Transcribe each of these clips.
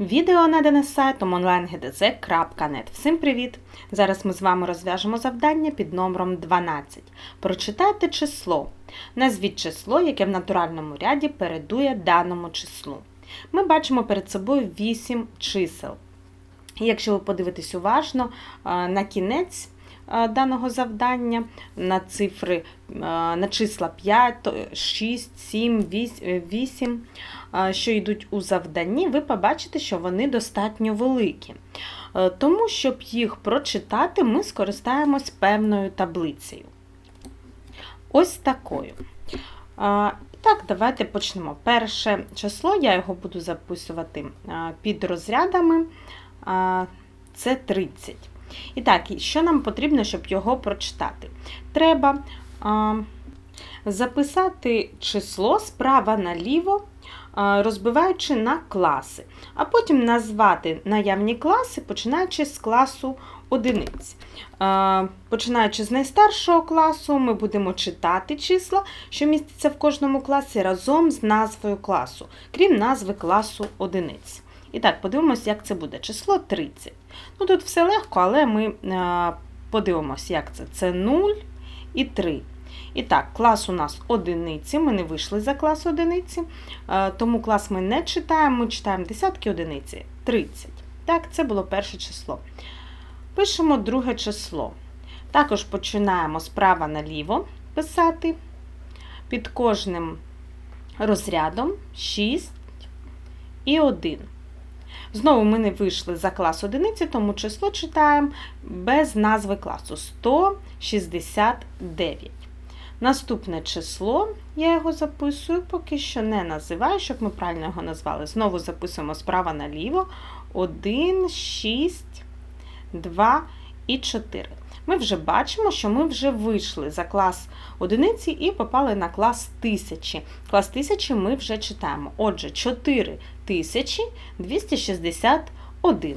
Відео надане сайтом onlinegdz.net. Всім привіт! Зараз ми з вами розв'яжемо завдання під номером 12. Прочитайте число. Назвіть число, яке в натуральному ряді передує даному числу. Ми бачимо перед собою 8 чисел. Якщо ви подивитесь уважно е, на кінець даного завдання, на цифри, е, на числа 5, 6, 7, 8, е, що йдуть у завданні, ви побачите, що вони достатньо великі. Е, Тому, щоб їх прочитати, ми скористаємось певною таблицею. Ось такою. Так, давайте почнемо. Перше число, я його буду записувати під розрядами. Це 30. І так, що нам потрібно, щоб його прочитати? Треба а, записати число справа наліво, а, розбиваючи на класи, а потім назвати наявні класи, починаючи з класу одиниць. Е, Починаючи з найстаршого класу, ми будемо читати числа, що містяться в кожному класі, разом з назвою класу, крім назви класу одиниць. І так, подивимося, як це буде. Число 30. Ну, Тут все легко, але ми е, подивимося, як це. Це 0 і 3. І так, клас у нас одиниці, ми не вийшли за клас одиниці, е, тому клас ми не читаємо, ми читаємо десятки одиниці 30. Так, це було перше число. Пишемо друге число. Також починаємо справа наліво писати. Під кожним розрядом 6 і 1. Знову ми не вийшли за клас одиниці, тому число читаємо без назви класу 169. Наступне число, я його записую, поки що не називаю, щоб ми правильно його назвали. Знову записуємо справа наліво 1, 6, 2 і 4. Ми вже бачимо, що ми вже вийшли за клас одиниці і попали на клас тисячі. Клас тисячі ми вже читаємо. Отже, 4261.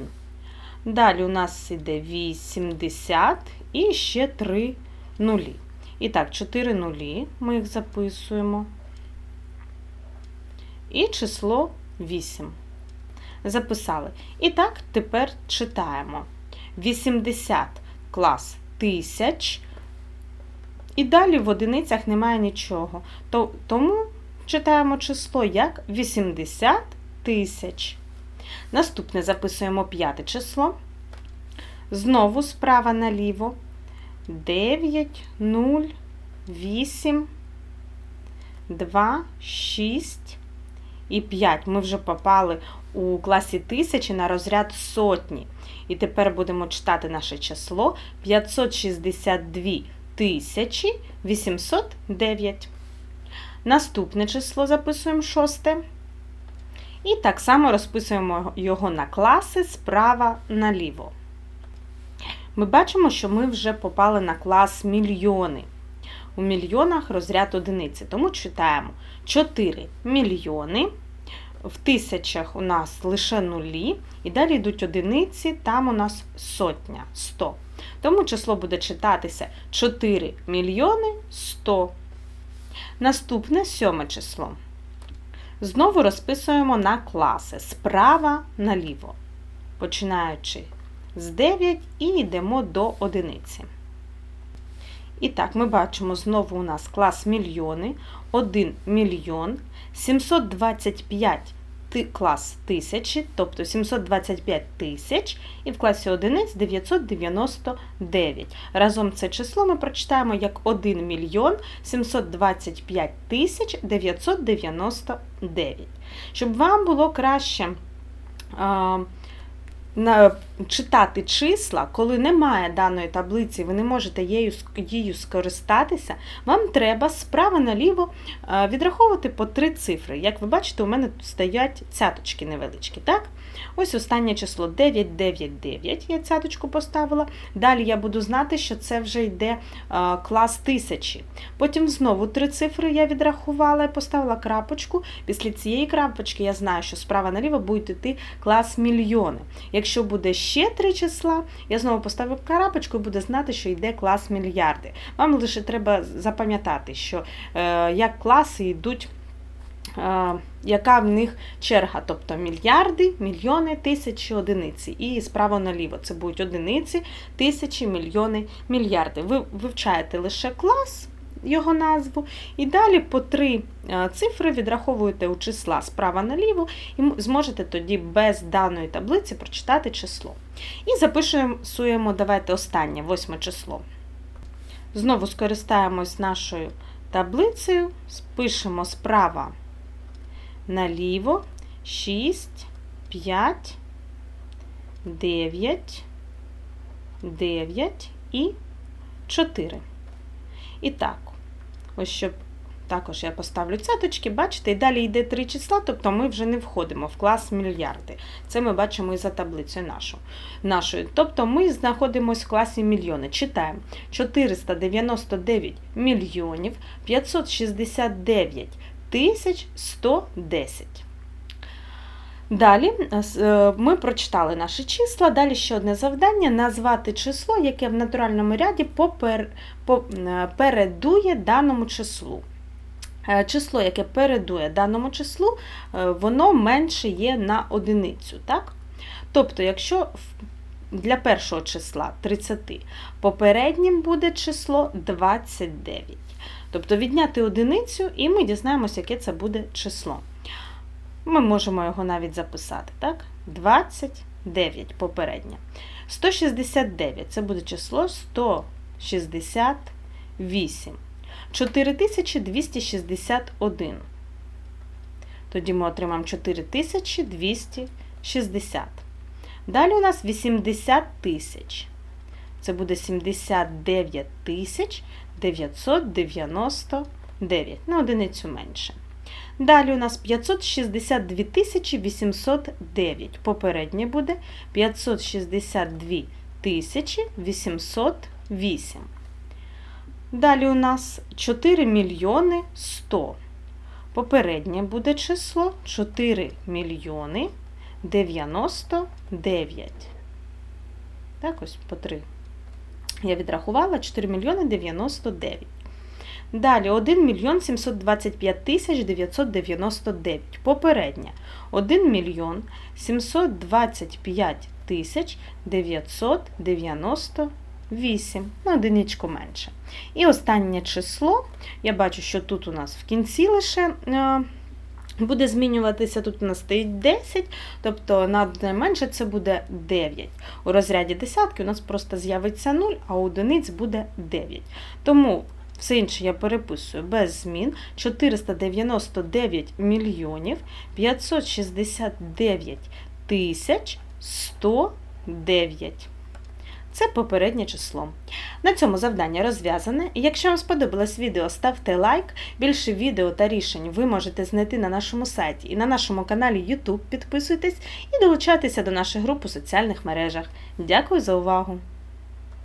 Далі у нас іде 80 і ще 3 нулі. І так, 4 нулі, ми їх записуємо. І число 8. Записали. І так, тепер читаємо. 80 клас тисяч. І далі в одиницях немає нічого. То, Тому читаємо число як 80 тисяч. Наступне записуємо п'яте число. Знову справа наліво. 9, 0, 8, 2, 6 і 5. Ми вже попали у класі тисячі на розряд сотні. І тепер будемо читати наше число 562 тисячі 809. Наступне число записуємо шосте. І так само розписуємо його на класи справа наліво. Ми бачимо, що ми вже попали на клас мільйони. У мільйонах розряд одиниці, тому читаємо 4 мільйони. В тисячах у нас лише нулі, і далі йдуть одиниці, там у нас сотня 100. Тому число буде читатися 4 мільйони 100. Наступне сьоме число. Знову розписуємо на класи справа наліво, починаючи з 9 і йдемо до одиниці. І так, ми бачимо знову у нас клас мільйони, 1 мільйон, 725 клас тисячі, тобто 725 тисяч, і в класі одиниць 999. Разом це число ми прочитаємо як 1 мільйон 725 тисяч 999. Щоб вам було краще. Читати числа, коли немає даної таблиці, ви не можете її, її скористатися, вам треба справа наліво відраховувати по три цифри. Як ви бачите, у мене тут стоять цяточки невеличкі. так? Ось останнє число 999, я цяточку поставила. Далі я буду знати, що це вже йде клас тисячі. Потім знову три цифри я відрахувала і поставила крапочку. Після цієї крапочки я знаю, що справа наліво буде йти клас мільйони. Якщо буде ще три числа, я знову поставлю крапочку і буду знати, що йде клас мільярди. Вам лише треба запам'ятати, що е, як класи йдуть е, яка в них черга, тобто мільярди, мільйони, тисячі, одиниці. І справа наліво це будуть одиниці, тисячі, мільйони, мільярди. Ви вивчаєте лише клас, його назву, і далі по три е, цифри відраховуєте у числа справа наліво, і зможете тоді без даної таблиці прочитати число. І запишемо, давайте останнє, восьме число. Знову скористаємось нашою таблицею, спишемо справа наліво 6, 5, 9, 9 і 4. І так, ось щоб також я поставлю цяточки, бачите, і далі йде три числа, тобто ми вже не входимо в клас мільярди. Це ми бачимо і за таблицею нашу, нашою. Тобто ми знаходимося в класі мільйони. Читаємо 499 мільйонів 569 тисяч 110. Далі е, ми прочитали наші числа. Далі ще одне завдання назвати число, яке в натуральному ряді попер, по, е, передує даному числу. Е, Число, яке передує даному числу, е, воно менше є на одиницю. Так? Тобто, якщо для першого числа 30 попереднім буде число 29. Тобто відняти одиницю, і ми дізнаємося, яке це буде число. Ми можемо його навіть записати, так? 29 попереднє. 169 це буде число 168. 4261. Тоді ми отримаємо 4260. Далі у нас 80 тисяч. Це буде 79 тисяч 999. На одиницю менше. Далі у нас 562 809. Попереднє буде 562 808. Далі у нас 4 мільйони 100. Попереднє буде число 4 мільйони 99. Так, ось по 3. Я відрахувала 4 мільйони 99. Далі 1 мільйон 725 тисяч 999. Попередня 1 мільйон 725 тисяч 998. На одиничку менше. І останнє число. Я бачу, що тут у нас в кінці лише е, буде змінюватися. Тут у нас стоїть 10, тобто на одне менше це буде 9. У розряді десятки у нас просто з'явиться 0, а у одиниць буде 9. Тому все інше я переписую без змін. 499 мільйонів 569 тисяч 109. Це попереднє число. На цьому завдання розв'язане. Якщо вам сподобалось відео, ставте лайк. Більше відео та рішень ви можете знайти на нашому сайті і на нашому каналі YouTube. Підписуйтесь і долучайтеся до наших груп у соціальних мережах. Дякую за увагу!